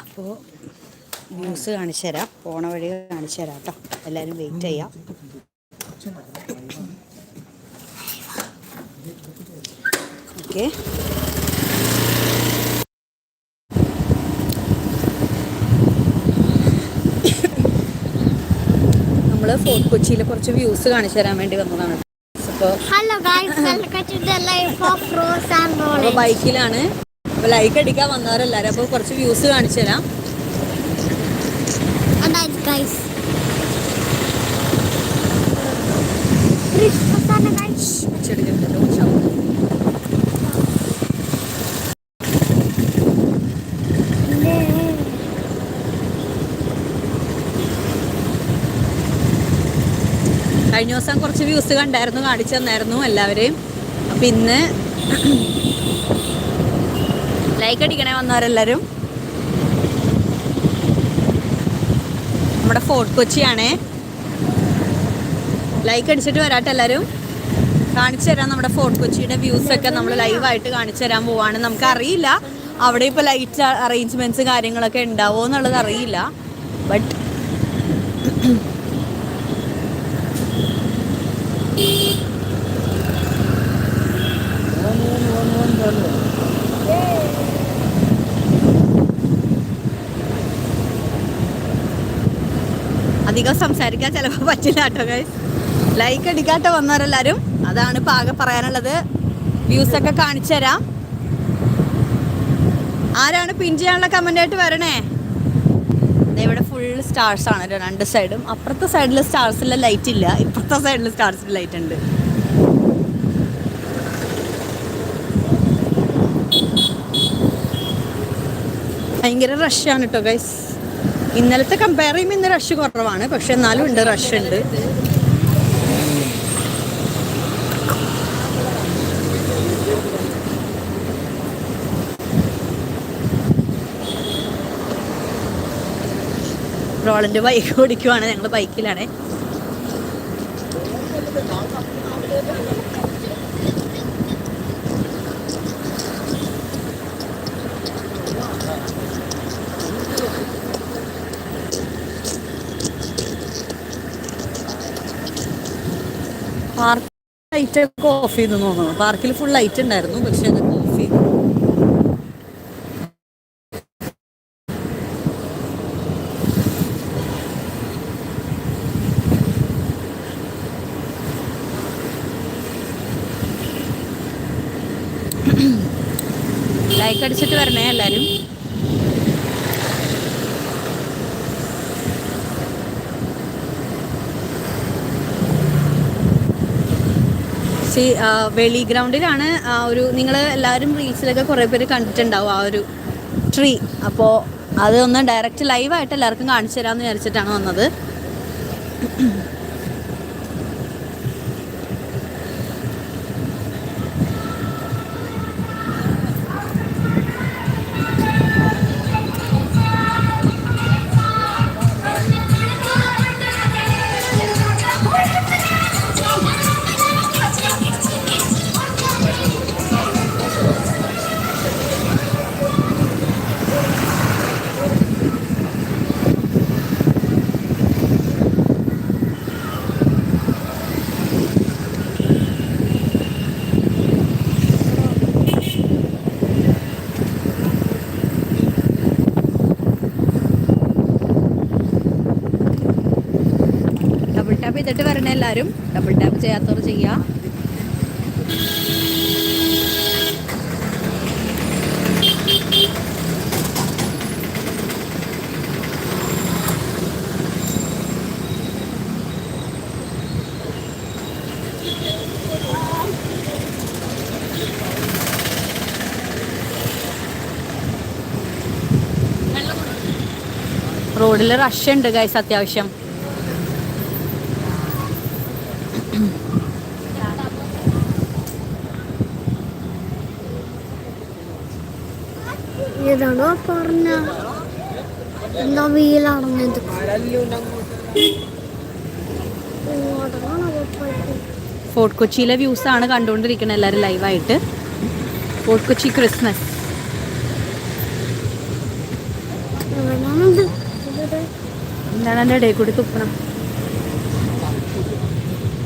അപ്പോൾ ന്യൂസ് കാണിച്ചു തരാം. പോണ വഴി കാണിച്ചു തരാം കേട്ടോ എല്ലാവരും വെയിറ്റ് ചെയ്യാം. ഓക്കെ. നമ്മൾ ഫോർട്ട് കൊച്ചിയിലെ കുറച്ച് വ്യൂസ് കാണിച്ചു തരാൻ വേണ്ടി വന്നതാണ്. അപ്പോൾ Hello guys, to the life of Rose and and അപ്പോൾ ബൈക്കിലാണ് അപ്പോൾ ലൈക്ക് അടിക്കാൻ വന്നവരെല്ലാവരും അപ്പോൾ കുറച്ച് വ്യൂസ് കാണിച്ചു തരാം. കഴിഞ്ഞ ദിവസം കുറച്ച് വ്യൂസ് കണ്ടായിരുന്നു കാണിച്ചു തന്നായിരുന്നു എല്ലാവരെയും. അപ്പം ഇന്ന് ലൈക്ക് അടിക്കണേ വന്നവരെല്ലാവരും നമ്മുടെ ഫോർട്ട് കൊച്ചിയാണേ ലൈക്ക് അടിച്ചിട്ട് വരാട്ടെ എല്ലാവരും കാണിച്ചു തരാം നമ്മുടെ ഫോർട്ട് കൊച്ചിയുടെ വ്യൂസ് ഒക്കെ നമ്മൾ ലൈവ് ആയിട്ട് കാണിച്ചു തരാൻ പോവാണ് നമുക്ക് അറിയില്ല അവിടെ ഇപ്പോൾ ലൈറ്റ് അറേഞ്ച്മെന്റ്സ് കാര്യങ്ങളൊക്കെ ഉണ്ടാവോ എന്നുള്ളത് അറിയില്ല ബട്ട് അധികം സംസാരിക്കാൻ ചിലപ്പോൾ പറ്റില്ല കേട്ടോ ഗൈസ് ലൈക്ക് അടിക്കാട്ടോ വന്നവരെല്ലാവരും അതാണ് ഇപ്പം ആകെ പറയാനുള്ളത്. വ്യൂസ് ഒക്കെ കാണിച്ചു തരാം. ആരാണ് പിൻ ചെയ്യാനുള്ള കമന്റായിട്ട് വരണേ? ഇവിടെ ഫുൾ സ്റ്റാർസ് ആണ് രണ്ട് സൈഡും അപ്പുറത്തെ സൈഡിൽ സ്റ്റാർസിലെ ലൈറ്റ് ഇല്ല ഇപ്പുറത്തെ സൈഡിൽ സ്റ്റാർസിൽ ലൈറ്റ് ഉണ്ട്. ഭയങ്കര റഷാണ് കേട്ടോ ഗൈസ് ഇന്നലത്തെ കമ്പയർ ചെയ്യുമ്പോൾ ഇന്ന് റഷ് കുറവാണ് പക്ഷെ എന്നാലും ഉണ്ട് റഷ് ഉണ്ട്. റോളന്റെ ബൈക്ക് ഓടിക്കുവാണ് ഞങ്ങൾ ബൈക്കിലാണ് ലൈറ്റ് ഒക്കെ ഓഫ് ചെയ്തു തോന്നുന്നു. പാർക്കിൽ ഫുൾ ലൈറ്റ് ഉണ്ടായിരുന്നു പക്ഷെ അതൊക്കെ ഓഫ് ചെയ്തു. ലൈക്ക് അടിച്ചിട്ട് വരണേ എല്ലാവരും സി വെളി ഗ്രൗണ്ടിലാണ് ആ ഒരു നിങ്ങൾ എല്ലാവരും റീൽസിലൊക്കെ കുറേ പേര് കണ്ടിട്ടുണ്ടാവും ആ ഒരു ട്രീ. അപ്പോൾ അതൊന്ന് ഡയറക്റ്റ് ലൈവായിട്ട് എല്ലാവർക്കും കാണിച്ചു തരാമെന്ന് വിചാരിച്ചിട്ടാണ് വന്നത്. ടാപ്പ് ചെയ്തിട്ട് വരണേ എല്ലാവരും ഡബിൾ ടാപ്പ് ചെയ്യാത്തവർ ചെയ്യുക റോഡിൽ റഷ് ഉണ്ട് ഗൈസ് അത്യാവശ്യം. ഏതാണോ പറഞ്ഞ? എന്താ വീലാണെന്നത്? ഫോർട്ട് കൊച്ചിയിലെ വ്യൂസ് ആണ് കണ്ടുകൊണ്ടിരിക്കുന്നത് എല്ലാവരും ലൈവായിട്ട് ഫോർട്ട് കൊച്ചി ക്രിസ്മസ്. എന്താണ് എന്റെ ഇടയിൽ കൂടി തുപ്പണം?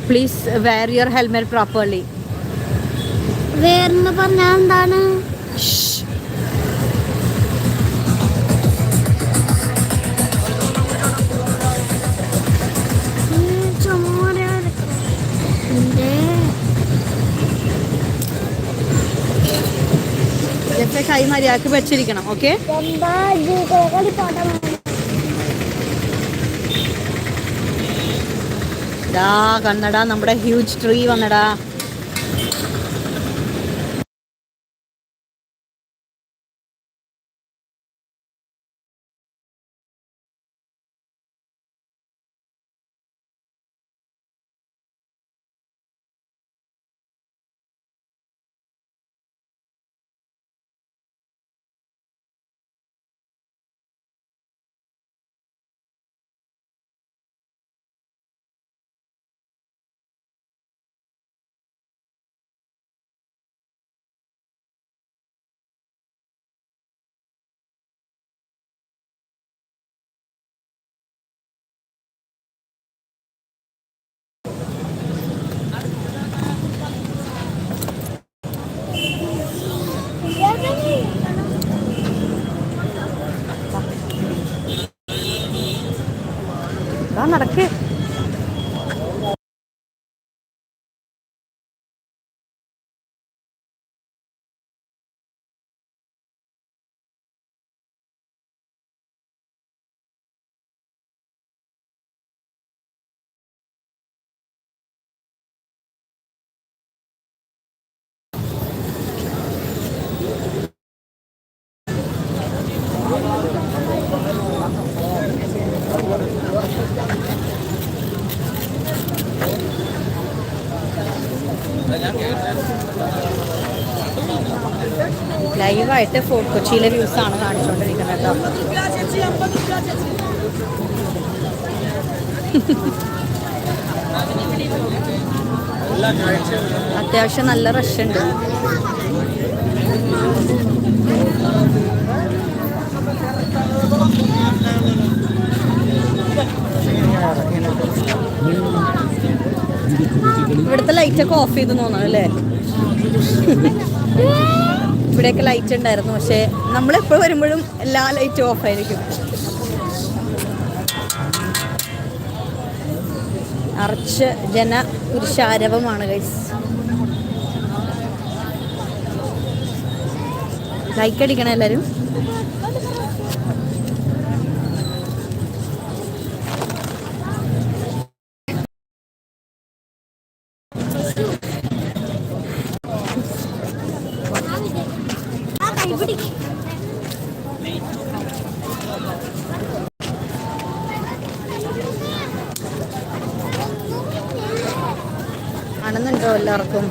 Please wear your helmet properly വേറെന്ന് പറഞ്ഞാൽ എന്താണ്? കൈ മര്യാദയ്ക്ക് വെച്ചിരിക്കണം ഓക്കെ ഡാ കണ്ണടാ നമ്മുടെ ഹ്യൂജ് ട്രീ വന്നടാ. നടക്ക്. ലൈവായിട്ട് ഫോർട്ട് കൊച്ചിയിലെ വ്യൂസ് ആണ് കാണിച്ചുകൊണ്ടിരിക്കുന്നത് അത്യാവശ്യം നല്ല റഷ് ഉണ്ട്. ഇവിടുത്തെ ലൈറ്റൊക്കെ ഓഫ് ചെയ്ത് തോന്നണം അല്ലേ? ഇവിടെയൊക്കെ ലൈറ്റ് ഉണ്ടായിരുന്നു. പക്ഷേ നമ്മളെപ്പോൾ വരുമ്പോഴും എല്ലാ ലൈറ്റും ഓഫ് ആയിരിക്കും. നിറച്ച് ജന പുരുഷാരവമാണ് ഗൈസ് ലൈക്ക് അടിക്കണം എല്ലാവരും കാണുന്നുണ്ടോ എല്ലാവർക്കും.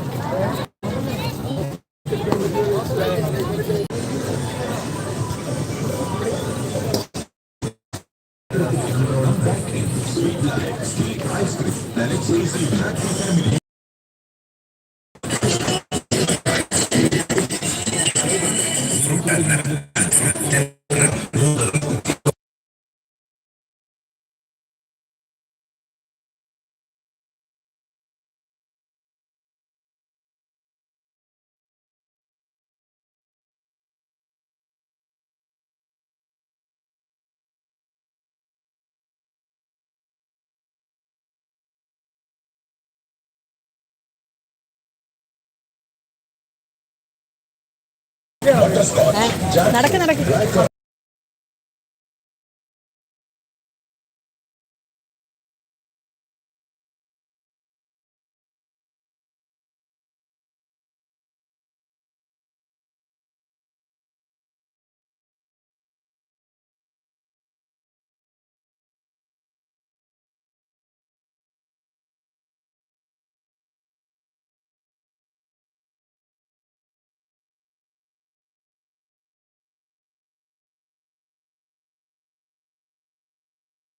നടക്ക് നടക്ക്.